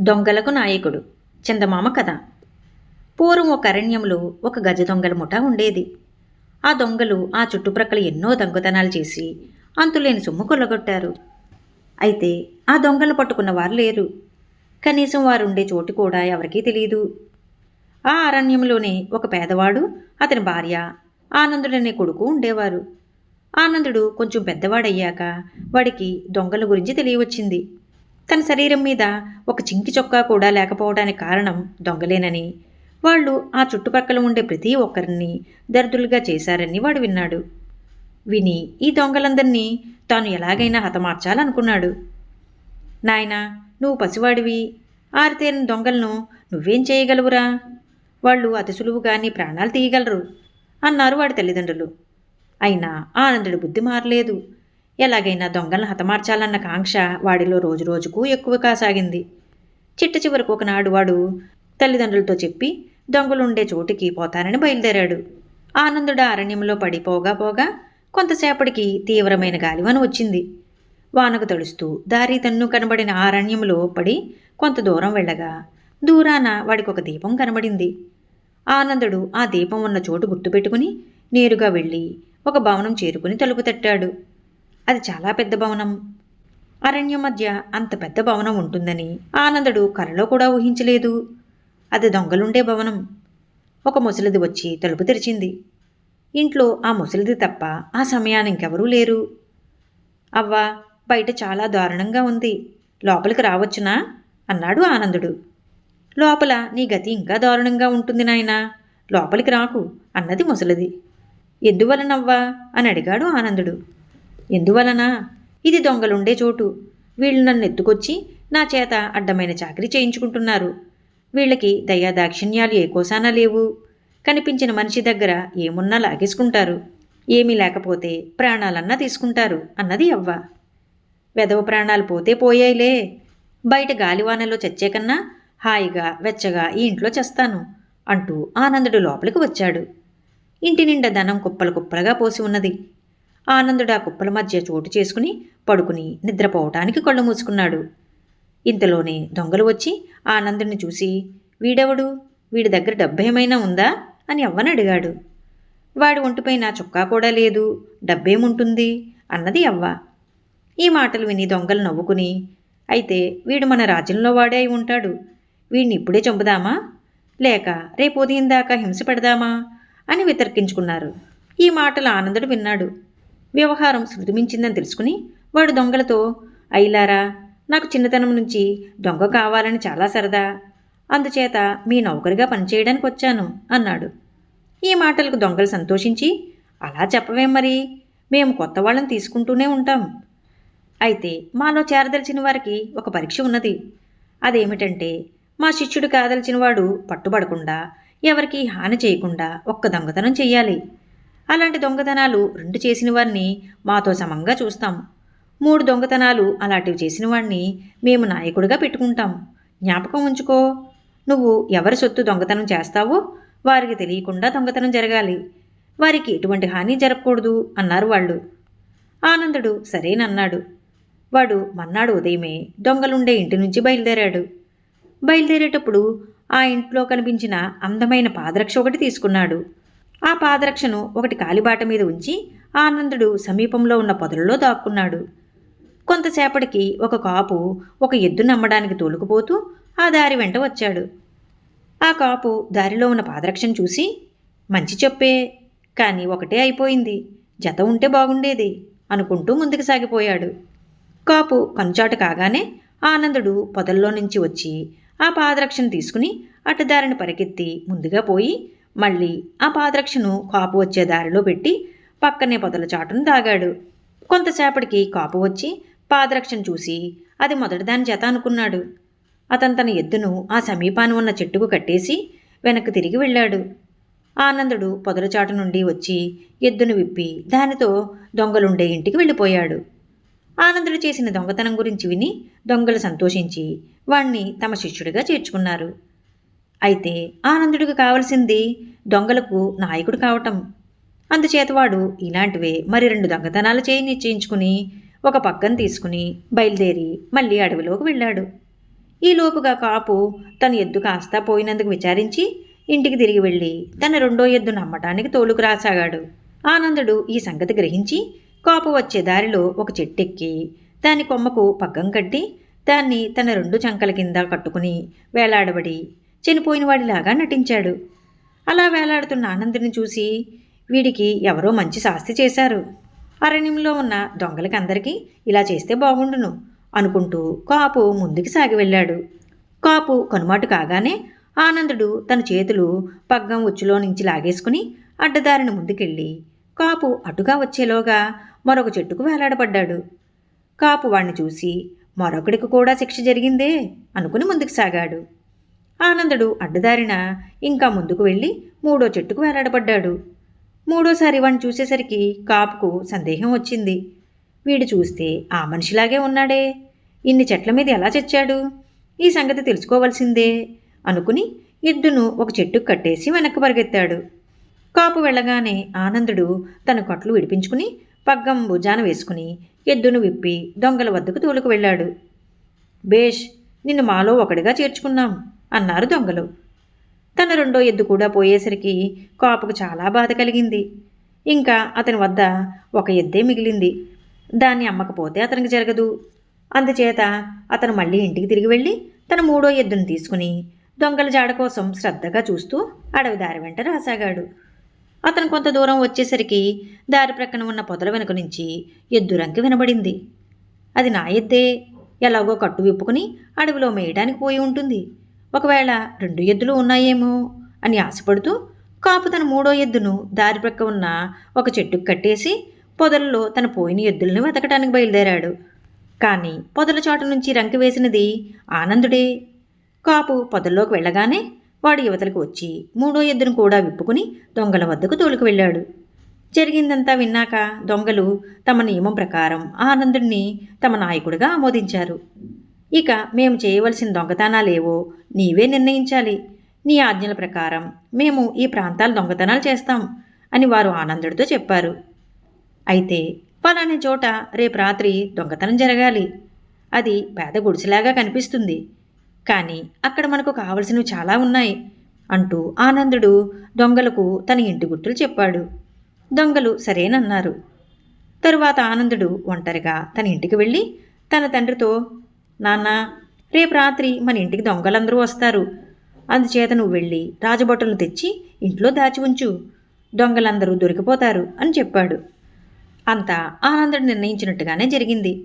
దొంగలకు నాయకుడు. చందమామ కథ. పూర్వం ఒక అరణ్యంలో ఒక గజ దొంగల ముఠ ఉండేది. ఆ దొంగలు ఆ చుట్టుప్రక్కల ఎన్నో దొంగతనాలు చేసి అంతులేని సొమ్ము కొల్లగొట్టారు. అయితే ఆ దొంగలు పట్టుకున్న వారు లేరు. కనీసం వారు ఉండే చోటు కూడా ఎవరికీ తెలియదు ఆ అరణ్యంలోనే ఒక పేదవాడు అతని భార్య ఆనందుడనే కొడుకు ఉండేవారు. ఆనందుడు కొంచెం పెద్దవాడయ్యాక వాడికి దొంగల గురించి తెలియవచ్చింది. తన శరీరం మీద ఒక చింకి చొక్కా కూడా లేకపోవడానికి కారణం దొంగలేనని. వాళ్ళు ఆ చుట్టుపక్కల ఉండే ప్రతి ఒక్కరిని దరిద్రులుగా చేశారని వాడు విన్నాడు. విని ఈ దొంగలందరినీ తాను ఎలాగైనా హతమార్చాలనుకున్నాడు. నాయనా నువ్వు పసివాడివి. ఆరితేరిన దొంగలను నువ్వేం చేయగలవురా? వాళ్ళు అతి సులువుగా నీ ప్రాణాలు తీయగలరు అన్నారు వాడి తల్లిదండ్రులు. అయినా ఆనందుడి బుద్ధి మారలేదు. ఎలాగైనా దొంగలను హతమార్చాలన్న కాంక్ష వాడిలో రోజు రోజుకు ఎక్కువ కాసాగింది చిట్ట చివరకు ఒకనాడు వాడు తల్లిదండ్రులతో చెప్పి దొంగలుండే చోటికి పోతానని బయలుదేరాడు. ఆనందుడు అరణ్యంలో పడి పోగా పోగా కొంతసేపటికి తీవ్రమైన గాలివాన వచ్చింది. వానకు తడుస్తూ దారి తన్ను కనబడిన ఆరణ్యంలో అరణ్యంలో పడి కొంత దూరం వెళ్ళగా దూరాన వాడికి ఒక దీపం కనబడింది. ఆనందుడు ఆ దీపం ఉన్న చోటు గుర్తుపెట్టుకుని నేరుగా వెళ్ళి ఒక భవనం చేరుకుని తలుపు తట్టాడు. అది చాలా పెద్ద భవనం. అరణ్యం మధ్య అంత పెద్ద భవనం ఉంటుందని ఆనందుడు కలలో కూడా ఊహించలేదు. అది దొంగలుండే భవనం. ఒక ముసలిది వచ్చి తలుపు తెరిచింది. ఇంట్లో ఆ ముసలిది తప్ప ఆ సమయాన్ని ఇంకెవరూ లేరు. అవ్వా బయట చాలా దారుణంగా ఉంది. లోపలికి రావచ్చునా? అన్నాడు ఆనందుడు. లోపల నీ గతి ఇంకా దారుణంగా ఉంటుంది నాయనా. లోపలికి రాకు అన్నది ముసలిది. ఎందువలనవ్వా? అని అడిగాడు ఆనందుడు. ఎందువలన? ఇది దొంగలుండే చోటు. వీళ్ళు నన్ను ఎత్తుకొచ్చి నా చేత అడ్డమైన చాకరీ చేయించుకుంటున్నారు. వీళ్ళకి దయాదాక్షిణ్యాలు ఏ కోసానా లేవు. కనిపించిన మనిషి దగ్గర ఏమున్నా లాగేసుకుంటారు. ఏమీ లేకపోతే ప్రాణాలన్నా తీసుకుంటారు అన్నది అవ్వ వెదవ ప్రాణాలు పోతే పోయాయిలే. బయట గాలివానలో చచ్చే కన్నా హాయిగా వెచ్చగా ఈ ఇంట్లో చేస్తాను అంటూ ఆనందుడు లోపలికి వచ్చాడు. ఇంటి నిండా ధనం కుప్పలు కుప్పలుగా పోసి ఉన్నది. ఆనందుడు ఆ కుప్పల మధ్య చోటు చేసుకుని పడుకుని నిద్రపోవటానికి కళ్ళు మూసుకున్నాడు. ఇంతలోనే దొంగలు వచ్చి ఆనందుడిని చూసి వీడెవడు? వీడి దగ్గర డబ్బేమైనా ఉందా? అని అవ్వని అడిగాడు. వాడి ఒంటిపైన చొక్కా కూడా లేదు. డబ్బేముంటుంది? అన్నది అవ్వ. ఈ మాటలు విని దొంగలు నవ్వుకుని అయితే వీడు మన రాజ్యంలో వాడే అయి ఉంటాడు. వీడిని ఇప్పుడే చంపుదామా? లేక రేపు ఉదయం దాకా హింస పెడదామా? అని వితర్కించుకున్నారు. ఈ మాటలు ఆనందుడు విన్నాడు. వ్యవహారం శృతిమించిందని తెలుసుకుని వాడు దొంగలతో అయిలారా నాకు చిన్నతనం నుంచి దొంగ కావాలని చాలా సరదా. అందుచేత మీ నౌకరిగా పనిచేయడానికి వచ్చాను అన్నాడు. ఈ మాటలకు దొంగలు సంతోషించి అలా చెప్పవేం మరి? మేము కొత్త వాళ్ళని తీసుకుంటూనే ఉంటాం. అయితే మాలో చేరదలిచిన వారికి ఒక పరీక్ష ఉన్నది. అదేమిటంటే మా శిష్యుడు కాదలిచిన వాడు పట్టుబడకుండా ఎవరికీ హాని చేయకుండా ఒక్క దొంగతనం చెయ్యాలి. అలాంటి దొంగతనాలు రెండు చేసిన వారిని మాతో సమంగా చూస్తాం. మూడు దొంగతనాలు అలాంటివి చేసిన వాడిని మేము నాయకుడిగా పెట్టుకుంటాం. జ్ఞాపకం ఉంచుకో. నువ్వు ఎవరి సొత్తు దొంగతనం చేస్తావో వారికి తెలియకుండా దొంగతనం జరగాలి. వారికి ఎటువంటి హాని జరగకూడదు అన్నారు వాళ్ళు. ఆనందుడు సరేనన్నాడు. వాడు మన్నాడు ఉదయమే దొంగలుండే ఇంటి నుంచి బయలుదేరాడు. బయలుదేరేటప్పుడు ఆ ఇంట్లో కనిపించిన అందమైన పాదరక్ష ఒకటి తీసుకున్నాడు. ఆ పాదరక్షను ఒకటి కాలిబాట మీద ఉంచి ఆనందుడు సమీపంలో ఉన్న పొదలలో దాక్కున్నాడు. కొంతసేపటికి ఒక కాపు ఒక ఎద్దు నమ్మడానికి తోలుకుపోతూ ఆ దారి వెంట వచ్చాడు. ఆ కాపు దారిలో ఉన్న పాదరక్షను చూసి మంచి చెప్పే కానీ ఒకటే అయిపోయింది. జత ఉంటే బాగుండేది అనుకుంటూ ముందుకు సాగిపోయాడు. కాపు కనుచాటు కాగానే ఆనందుడు పొదల్లో నుంచి వచ్చి ఆ పాదరక్షను తీసుకుని అటుదారిని పరిగెత్తి ముందుగా పోయి మళ్ళీ ఆ పాదరక్షను కాపు వచ్చే దారిలో పెట్టి పక్కనే పొదల చాటును దాగాడు. కొంతసేపటికి కాపు వచ్చి పాదరక్షను చూసి అది మొదటిదాని జత అనుకున్నాడు. అతను తన ఎద్దును ఆ సమీపాన ఉన్న చెట్టుకు కట్టేసి వెనక్కి తిరిగి వెళ్ళాడు. ఆనందుడు పొదల చాటు నుండి వచ్చి ఎద్దును విప్పి దానితో దొంగలుండే ఇంటికి వెళ్ళిపోయాడు. ఆనందుడు చేసిన దొంగతనం గురించి విని దొంగలు సంతోషించి వాణ్ణి తమ శిష్యుడిగా చేర్చుకున్నారు. అయితే ఆనందుడికి కావలసింది దొంగలకు నాయకుడు కావటం. అందుచేత వాడు ఇలాంటివే మరి రెండు దొంగతనాలు చేయి నిశ్చయించుకుని ఒక పక్కన తీసుకుని బయలుదేరి మళ్ళీ అడవిలోకి వెళ్ళాడు. ఈలోపుగా కాపు తన ఎద్దు కాస్త పోయినందుకు విచారించి ఇంటికి తిరిగి వెళ్ళి తన రెండో ఎద్దు అమ్మటానికి తోలుకు రాసాగాడు. ఆనందుడు ఈ సంగతి గ్రహించి కాపు వచ్చే దారిలో ఒక చెట్టెక్కి దాని కొమ్మకు పగ్గం కట్టి దాన్ని తన రెండు చంకల కింద కట్టుకుని వేలాడబడి చనిపోయిన వాడిలాగా నటించాడు. అలా వేలాడుతున్న ఆనందుని చూసి వీడికి ఎవరో మంచి శాస్తి చేశారు. అరణ్యంలో ఉన్న దొంగలకి అందరికీ ఇలా చేస్తే బాగుండును అనుకుంటూ కాపు ముందుకు సాగి వెళ్ళాడు. కాపు కనుమాటు కాగానే ఆనందుడు తన చేతులు పగ్గం ఉచ్చులో నుంచి లాగేసుకుని అడ్డదారిని ముందుకెళ్ళి కాపు అటుగా వచ్చేలోగా మరొక చెట్టుకు వేలాడబడ్డాడు కాపు వాణ్ణి చూసి మరొకడికి కూడా శిక్ష జరిగిందే అనుకుని ముందుకు సాగాడు. ఆనందుడు అడ్డదారిన ఇంకా ముందుకు వెళ్ళి మూడో చెట్టుకు వేలాడబడ్డాడు మూడోసారి వాణ్ణి చూసేసరికి కాపుకు సందేహం వచ్చింది. వీడు చూస్తే ఆ మనిషిలాగే ఉన్నాడే. ఇన్ని చెట్ల మీద ఎలా చచ్చాడు? ఈ సంగతి తెలుసుకోవలసిందే అనుకుని ఎద్దును ఒక చెట్టుకు కట్టేసి వెనక్కి పరిగెత్తాడు. కాపు వెళ్ళగానే ఆనందుడు తన కొట్లు విడిపించుకుని పగ్గం భుజాన వేసుకుని ఎద్దును విప్పి దొంగల వద్దకు తోలుకు వెళ్ళాడు. బేష్ నిన్ను మాలో ఒకడిగా చేర్చుకున్నాం. అన్నారు దొంగలు. తన రెండో ఎద్దు కూడా పోయేసరికి కాపుకు చాలా బాధ కలిగింది. ఇంకా అతని వద్ద ఒక ఎద్దే మిగిలింది. దాన్ని అమ్మకపోతే అతనికి జరగదు. అందుచేత అతను మళ్ళీ ఇంటికి తిరిగి వెళ్ళి తన మూడో ఎద్దును తీసుకుని దొంగల జాడ కోసం శ్రద్ధగా చూస్తూ అడవి దారి వెంట రాసాగాడు. అతను కొంత దూరం వచ్చేసరికి దారి ప్రక్కన ఉన్న పొదల వెనుక నుంచి ఎద్దు రంకి వినబడింది. అది నా ఎద్దే. ఎలాగో కట్టు విప్పుకుని అడవిలో మేయడానికి పోయి ఉంటుంది. ఒకవేళ రెండు ఎద్దులు ఉన్నాయేమో అని ఆశపడుతూ కాపు తన మూడో ఎద్దును దారి ప్రక్క ఉన్న ఒక చెట్టుకు కట్టేసి పొదలలో తన పోయిన ఎద్దులను వెతకడానికి బయలుదేరాడు. కానీ పొదల చోట నుంచి రంకి వేసినది ఆనందుడే. కాపు పొదల్లోకి వెళ్ళగానే వాడు యువతలకు వచ్చి మూడో ఎద్దును కూడా విప్పుకుని దొంగల వద్దకు తోలుకు వెళ్ళాడు. జరిగిందంతా విన్నాక దొంగలు తమ నియమం ప్రకారం ఆనందుడిని తమ నాయకుడిగా ఆమోదించారు. ఇక మేము చేయవలసిన దొంగతనాలేవో నీవే నిర్ణయించాలి. నీ ఆజ్ఞల ప్రకారం మేము ఈ ప్రాంతాల దొంగతనాలు చేస్తాం అని వారు ఆనందుడితో చెప్పారు. అయితే పలాని చోట రేపు రాత్రి దొంగతనం జరగాలి. అది పేద గుడిసెలాగా కనిపిస్తుంది. కానీ అక్కడ మనకు కావలసినవి చాలా ఉన్నాయి అంటూ ఆనందుడు దొంగలకు తన ఇంటి గుర్తులు చెప్పాడు. దొంగలు సరేనన్నారు. తరువాత ఆనందుడు ఒంటరిగా తన ఇంటికి వెళ్ళి తన తండ్రితో నాన్న రేపు రాత్రి మన ఇంటికి దొంగలందరూ వస్తారు. అందుచేత నువ్వు వెళ్ళి రాజభటులను తెచ్చి ఇంట్లో దాచి ఉంచు. దొంగలందరూ దొరికిపోతారు అని చెప్పాడు. అంతా ఆనందుడు నిర్ణయించినట్టుగానే జరిగింది.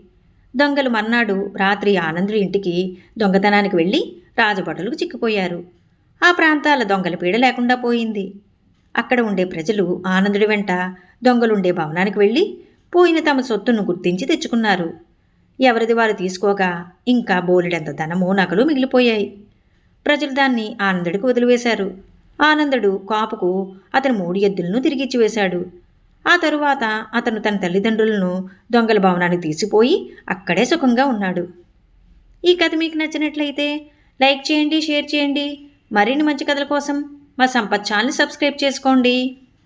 దొంగలు మర్నాడు రాత్రి ఆనందుడి ఇంటికి దొంగతనానికి వెళ్ళి రాజభటులకు చిక్కిపోయారు. ఆ ప్రాంతాల దొంగల పీడ లేకుండా పోయింది. అక్కడ ఉండే ప్రజలు ఆనందుడి వెంట దొంగలుండే భవనానికి వెళ్ళి పోయిన తమ సొత్తును గుర్తించి తెచ్చుకున్నారు. ఎవరిది వారు తీసుకోగా. ఇంకా బోలెడంత ధనము నగలు మిగిలిపోయాయి. ప్రజలు దాన్ని ఆనందుడికి వదిలివేశారు. ఆనందుడు కాపుకు అతని మూడు ఎద్దులను తిరిగిచ్చివేశాడు ఆ తరువాత అతను తన తల్లిదండ్రులను దొంగల భవనానికి తీసిపోయి అక్కడే సుఖంగా ఉన్నాడు. ఈ కథ మీకు నచ్చినట్లయితే లైక్ చేయండి షేర్ చేయండి. మరిన్ని మంచి కథల కోసం మా సంపత్ ఛానల్ సబ్స్క్రైబ్ చేసుకోండి.